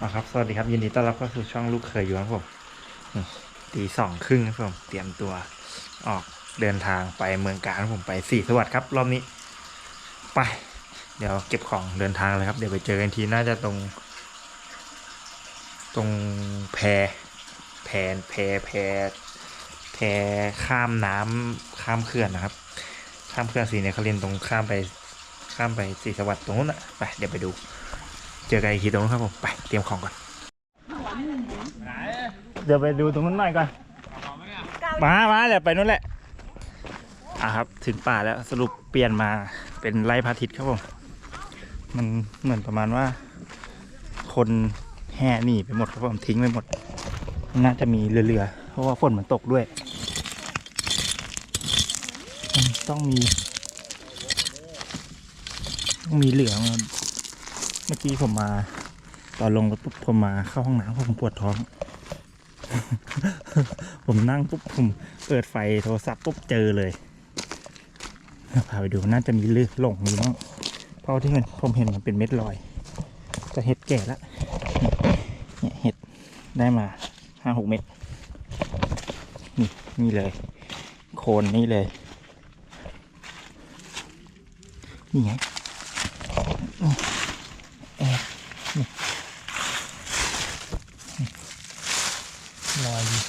เอาครับ สวัสดีครับ ยินดีต้อนรับเข้าสู่ช่องลูกเคยอยู่ครับผมตีสองครึ่งครับผม เตรียมตัวออกเดินทางไปเมืองการครับผมไปสี่สวัสดิ์ครับ รอบนี้ ไป เดี๋ยวเก็บของเดินทางเลยครับ เดี๋ยวไปเจอกันทีน่าจะตรง ตรงแพแพแพแพแพข้ามน้ำข้ามเขื่อนนะครับ ข้ามเขื่อนสีเนครินทร์ตรงข้ามไปข้ามไปสีสวัสดิ์ตรงนู้นอะไปเดี๋ยวไปดู เจอกันอีกทีตรงนู้นครับผม ไปเตรียมของก่อน เดี๋ยวไปดูตรงนู้นหน่อยก่อน มามาเดี๋ยวไปนู้นแหละ อะครับถึงป่าแล้วสรุปเปลี่ยนมาเป็นไร่พระอาทิตย์ครับผม มันเหมือนประมาณว่า คนแห่หนีไปหมดครับผมทิ้งไปหมด น่าจะมีเรือๆเพราะว่าฝนมันตกด้วยมันต้องมี ต้องมีเหลือมา เมื่อกี้ผมมา ตอนลงรถปุ๊บผมมาเข้าห้องน้ำเพราะผมปวดท้อง ผมนั่งปุ๊บผมเปิดไฟโทรศัพท์ปุ๊บเจอเลยพาไปดูน่าจะมีเลือหลงมีมั้งเพราะที่เห็นผมเห็นมันเป็นเม็ดลอยแต่เห็ดแก่ล้วเนี่ยเห็ดได้มาห้าหกเม็ดนี่นี่เลย โคนนี่เลย นี่ไงนี่แอบนี่นี่ลอยอยู่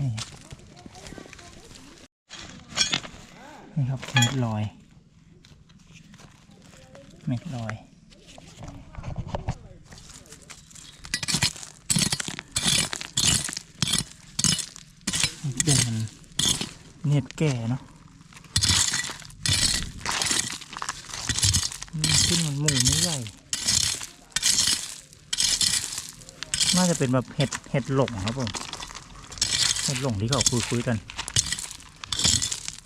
นี่นี่ครับเม็ดลอย เม็ดลอยเดี๋ยวมันเน็ตแก่เนาะขึ้นมันหมูไม่ใหญ่ น่าจะเป็นแบบเห็ดเห็ดหลงครับผม เห็ดหลงที่เขาคุยคุยๆกัน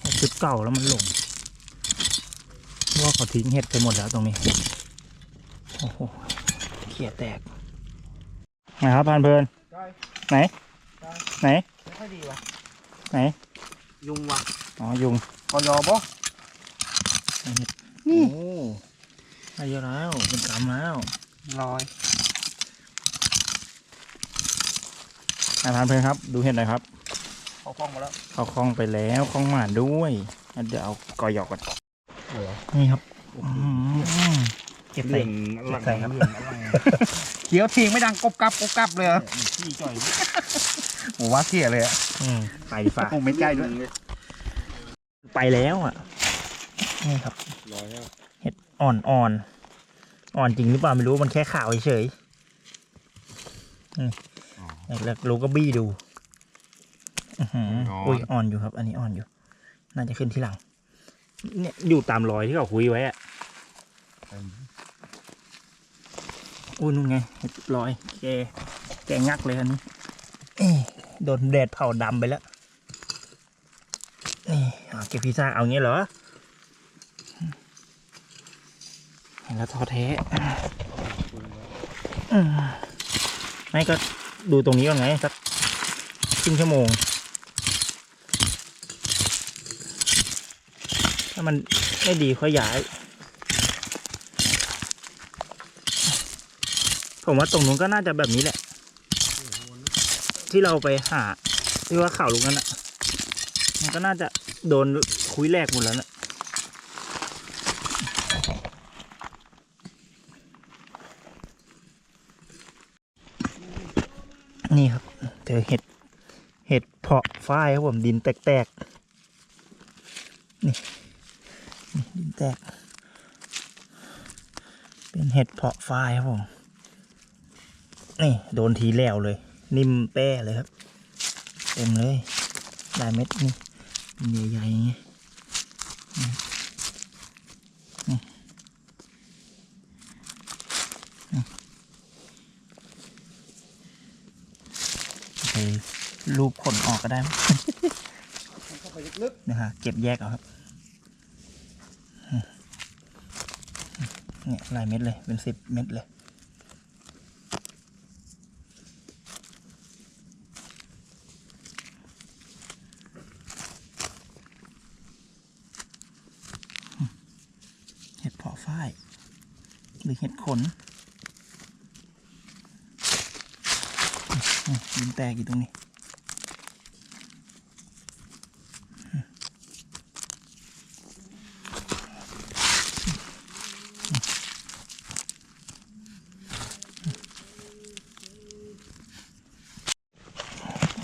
เห็ดชุดเก่าแล้วมันหลงเพราะว่าเขาทิ้งเห็ดไปหมดแล้วตรงนี้โอ้โหเขี่ยแตกนะครับพานเพลินได้ไหนไหนไม่ค่อยดีวะไหน ยุงวะอ๋อยุงกอยอบ่นี่โอ้ได้เยอะแล้วเป็นกำแล้วลอย นายพานเพลินครับ ดูเห็นหน่อยครับเขาคล้องมาแล้วเขาคล้องไปแล้วคล้องหมานด้วยงั้นเดี๋ยวเอากอยอกก่อนนี่ครับอืมเก็บใส่หลังใส่ครับเหลืองอลังเขียวทิ้งไม่ดังกบกับกบกับเลยเหรอขี้จ่อยโอ้ว่าเขี่ยเลยอะอืมไปดีฝ่าโอ้ไม่ใกล้ด้วยไปแล้วอะนี่ครับลอยแล้วเห็ดอ่อนอ่อนอ่อนจริงหรือเปล่าไม่รู้มันแค่ขาวเฉยๆนี่ แล้วรู้ก็บี้ดูอื้อหืออุ้ยอ่อนอยู่ครับ อันนี้อ่อนอยู่ น่าจะขึ้นที่หลัง เนี่ยอยู่ตามรอยที่เขาคุยไว้อะอุ้ยนู่นไงเห็ดรอยแกแกงักเลยอันนี้เอ๊ะโดนแดดเผาดำไปแล้วนี่อ่าเก็บพิซซ่าเอางี้เหรอเห็นแล้วท้อแท้อืมไม่ก็ ดูตรงนี้ก่อนไงสักครึ่งชั่วโมง ถ้ามันไม่ดีค่อยย้าย ผมว่าตรงนู้นก็น่าจะแบบนี้แหละ ที่เราไปหาที่ว่าข่าวลุงนั้นอะมันก็น่าจะโดนคุยแรกหมดแล้วนะ นี่ครับเจอเห็ดเห็ดเพาะฝ้ายครับผมดินแตกๆนี่นี่ดินแตก เป็นเห็ดเพาะฝ้ายครับผมนี่โดนทีแล้วเลย นิ่มแป้เลยครับ เต็มเลยหลายเม็ดนี่ใหญ่ๆอย่างเงี้ยนี่นี่นี่ไป รูปขนออกก็ได้มั้งเข้าไปลึกนะฮะเก็บแยกเอาครับอืมเนี่ยหลายเม็ดเลย เป็นสิบเม็ดเลยหรือเห็ดขนอืม ดินแตกอยู่ตรงนี้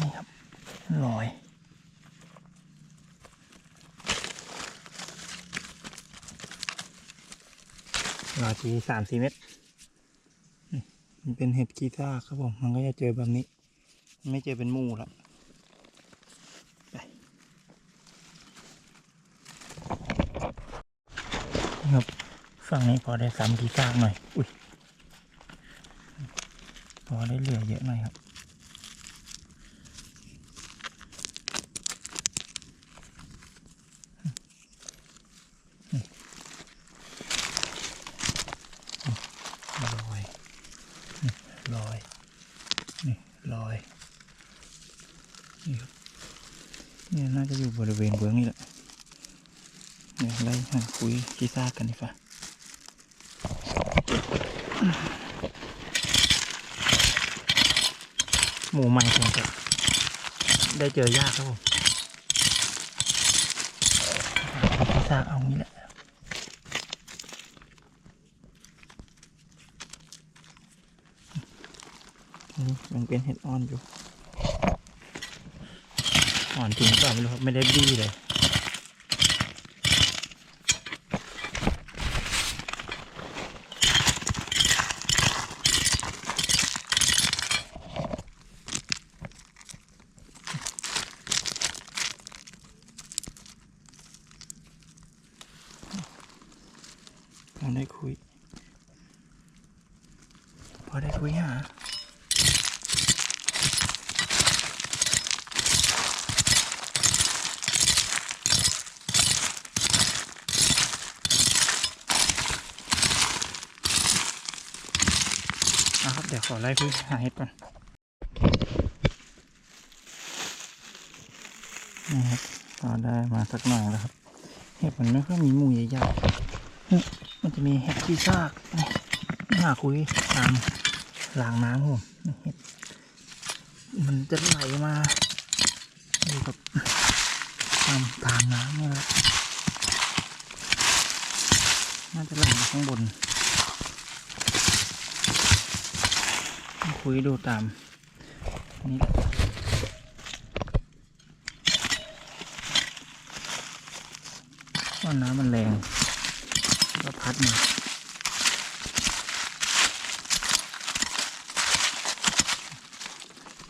นี่ครับลอยลอยทีสามสี่เมตรมันเป็นเห็ดกีซ่าครับผม มันก็จะเจอแบบนี้ ไม่เจอเป็นมูแล้วครับฝั่งนี้พอได้สามกีซ่ากหน่อย อุ้ย พอได้เหลือเยอะหน่อยครับ ลอยนี่ลอย นี่ลอย นี่ครับเนี่ยน่าจะอยู่บริเวณเบื้องนี่แหละเนี่ยไล่หาคุยกีซากันดีกว่าหมูใหม่คงจะได้เจอยากครับผมกีซ่าเอางี้แหละนี่ยังเป็นเห็ดอ่อนอยู่ อ่อนจริงหรือเปล่าไม่รู้ครับไม่ได้บี้เลย พอได้คุย พอได้คุยหา นะครับ เดี๋ยวขอไล่คุยหาเห็ดก่อนนี่ครับพอได้มาสักหน่อยแล้วครับ เห็ดมันไม่ค่อยมีมูใหญ่ๆมันจะมีเห็ดที่ซากหาคุยตามรางน้ำผมเห็ดมันจะไหลมาดูกับตามทางน้ำนี่แหละน่าจะไหลมาข้างบน คุยดูตามนี่ว่าน้ำมันแรงก็พัดมา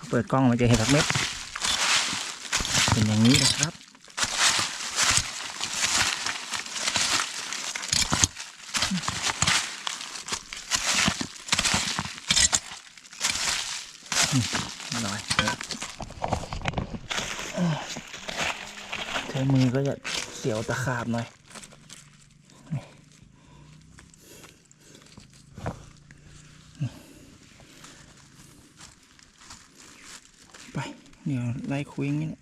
เปิดกล้องมันจะเห็นสักเม็ด เป็นอย่างนี้นะครับ อร่อยใช้มือก็จะเสียวตะขาบหน่อยไปเดี๋ยวไล่คุยงนี้เนี่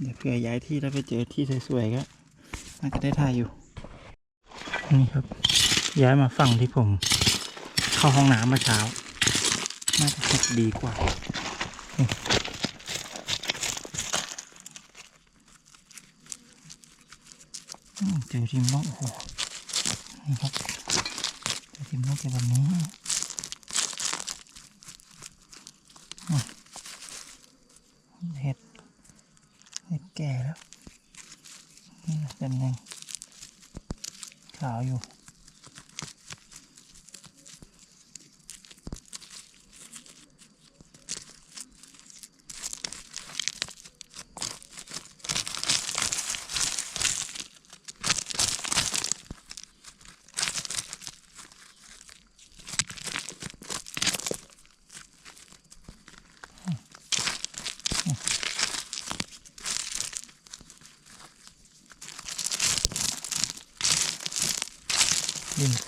เดี๋ยวเผื่อย้ายที่แล้วไปเจอที่สวยๆก็น่าจะได้ถ่ายอยู่ นี่ครับ ย้ายมาฝั่งที่ผม เข้าห้องน้ำเมื่อเช้า น่าจะดีกว่า เจอทีมนกโอ้โหนี่ครับเจอทีมนกเป็นแบบนี้เห็ดเห็ดแก่แล้ว นี่เป็นยังขาวอยู่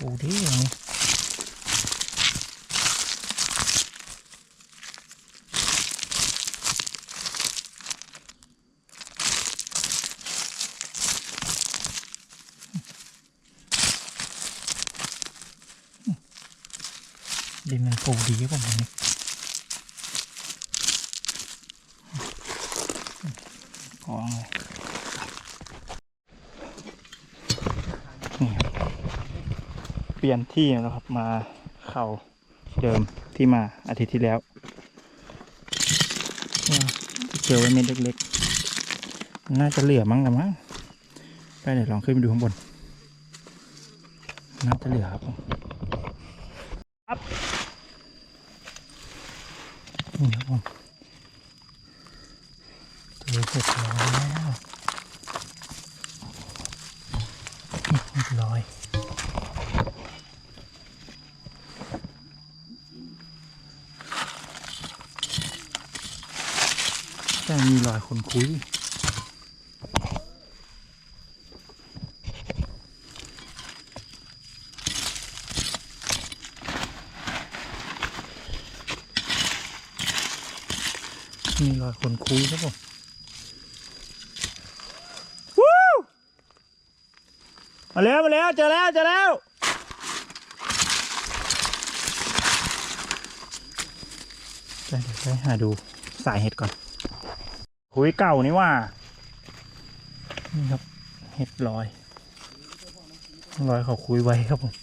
cụ tí rồi nè 되면 더 우리가 많이 꽝 ปลี่ยนที่แล้วครับมาเข่าเดิมที่มาอาทิตย์ที่แล้วเจอไว้เม็ดเล็กๆ น่าจะเหลือมั้งกันมั้งไปเดี๋ยวลองขึ้นไปดูข้างบน น่าจะเหลือครับครับนี่ครับผมเจอเสร็จแล้วนี่เรียบร้อย แต่มีรอยคนคุย มีรอยคนคุยครับผมวู้มาแล้วมาแล้วเจอแล้วเจอแล้วเดี๋ยวไปหาดูสายเห็ดก่อน คุยเก่านี่ว่า นี่ครับ เห็ดลอยลอยเขาคุยไว้ครับผม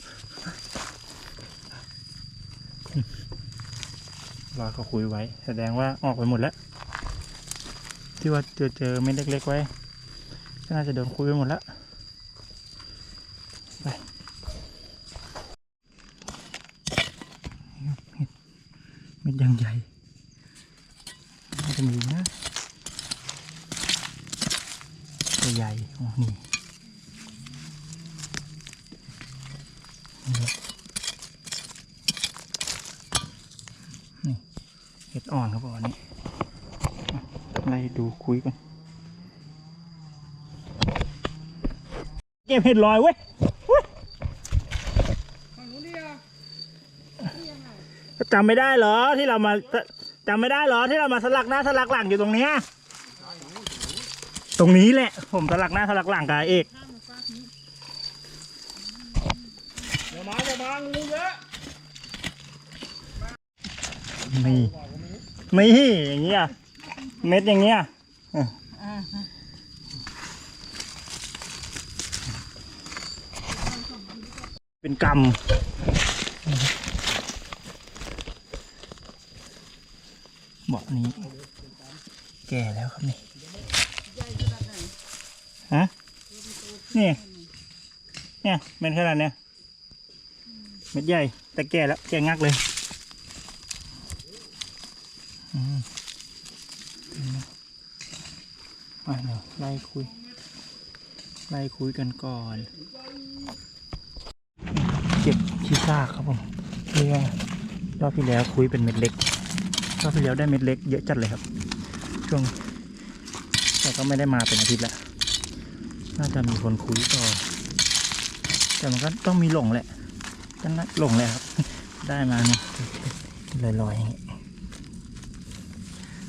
รอยเขาคุยไว้ แสดงว่าออกไปหมดแล้ว ที่ว่าเจอเจอเม็ดเล็กๆไว้ก็น่าจะโดนคุยไปหมดแล้วไปเม็ดเม็ดยังใหญ่น่าจะมีนะตัวใหญ่อ๋อนี่นี่ครับ เห็ดอ่อนครับผมอันนี้อะไล่ ดูคุยกันเก็บเห็ดลอยเว้ยเว้ยจำไม่ได้เหรอที่เรามาจำไม่ได้เหรอที่เรามาสลักหน้าสลักหลังอยู่ตรงเนี้ยตรงนี้แหละ ผมสลักหน้าสลักหลังกับเอกเดี๋ยวมาเดี๋ยวมางูเยอะนี่นี่อย่างเงี้ยเม็ดอย่างเงี้ย เป็นกำเบาะนี้ แก่แล้วครับนี่ฮะนี่เนี่ยเม็ดขนาดเนี้ยเม็ดใหญ่แต่แก่แล้วแก่งักเลย อืมมาเดี๋ยวไล่คุย ไล่ คุยกันก่อน เก็บขี้ซากครับผมเพื่อรอบที่แล้วคุยเป็นเม็ดเล็กรอบที่แล้วได้เม็ดเล็กเยอะจัดเลยครับ ช่วงแต่ก็ไม่ได้มาเป็นอาทิตย์ละน่าจะมีคนคุยต่อ แต่มันก็ต้องมีหลงแหละก็น่าหลงแหละครับ ได้มาเนี่ยลอยๆอย่างงี้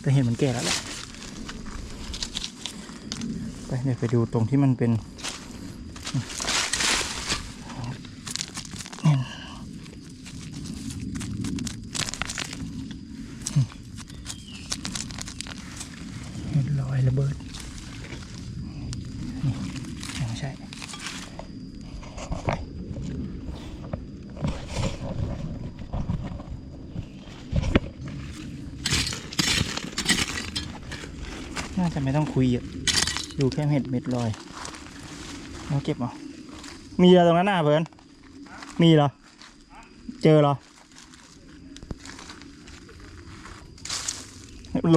แต่เห็นมันแก่แล้วแหละไปเดี๋ยวไปดูตรงที่มันเป็นเห็นรอยระเบิด นี่ยังไม่ใช่ ไป น่า จะไม่ต้องคุยเยอะดูแค่เห็ดเม็ดลอยเราเก็บเอามีเหรอตรงนั้นน่ะเพื่อนมีเหรอ เจอเหรอ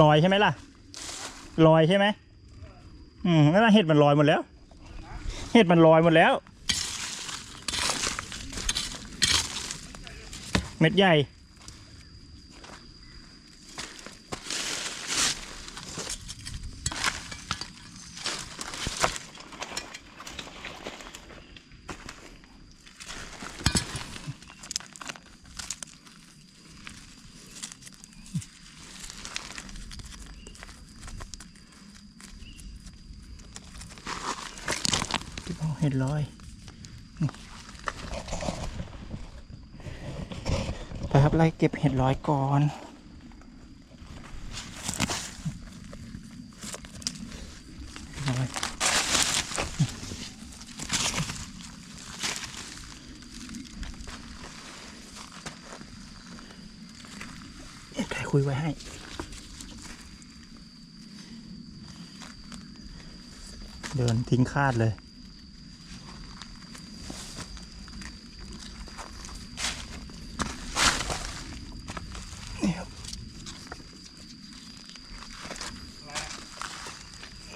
ลอยใช่ไหมล่ะลอยใช่ไหมอืมนั่นเห็ดมันลอยหมดแล้ว เห็ดมันลอยหมดแล้ว เม็ดใหญ่ ที่เอาเห็ด ลอยนี่ไล่เก็บเห็ดร้อยก่อนร้อยใครคุยไว้ให้เดินทิ้งคาดเลย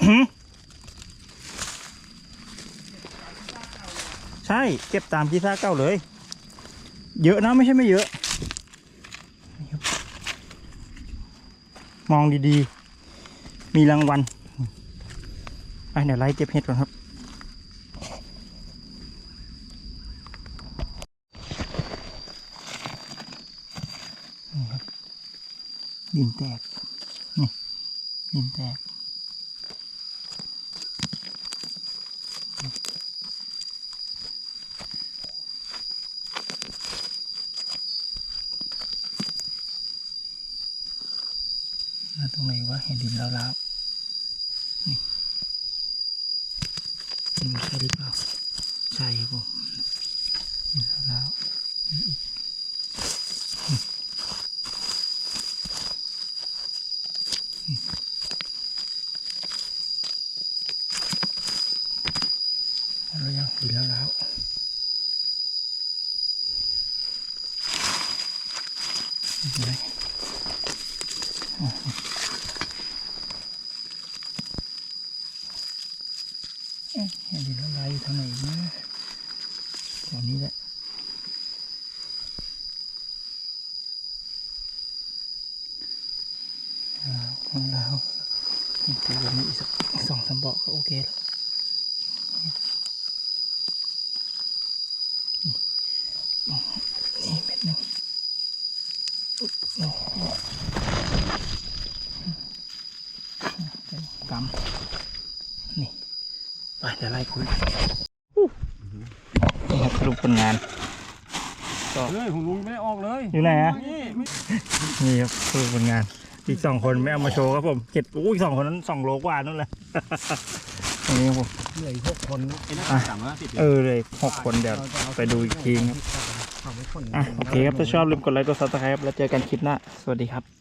หืมใช่ เก็บตามที่ซ่าเก้าเลย เยอะนะไม่ใช่ไม่เยอะ มองดีๆ มีรางวัลไปเดี๋ยวไล่เก็บเห็ดก่อนครับนี่ครับดินแตก นี่ ดินแตก มาตรงไหนวะเห็น ดินแล้วแล้วๆนี่นี่มันใช่หรือเปล่าใช่ครับผมดินแล้วแล้วๆนี่อีกนี่เอาแล้วยังดินแล้วแล้วเอ๊ะเห็น ดินละลายอยู่ทางไหนนะแถวนี้แหละลาวของลาวนี่ตีแบบนี้อีกสักสองสามเบอกก็โอเคแล้วนี่เม็ดหนึ่งโอ้โหกำ ไปเดี๋ยวไล่คุยนี่ครับสรุปผลงานเฮ้ยของลุงไม่ได้ออกเลยอยู่ไหนอะนี่ไม่นี่ครับสรุปผลงาน อีกสองคนไม่เอามาโชว์ครับผมเจ็ดอู้อีกสองคนนั้นสองโลกว่านั่นแหละอันนี้ครับผม เหลืออีกหกคนไอ้นั่นอะ สามร้อยห้าสิบเออเลยหกคนเดี๋ยว ไปดูอีกทีครับ เอาไว้คนอะโอเคครับ ถ้าชอบลืมกดไลค์กดซับสไครต์ครับแล้วเจอกันคลิปหน้า สวัสดีครับ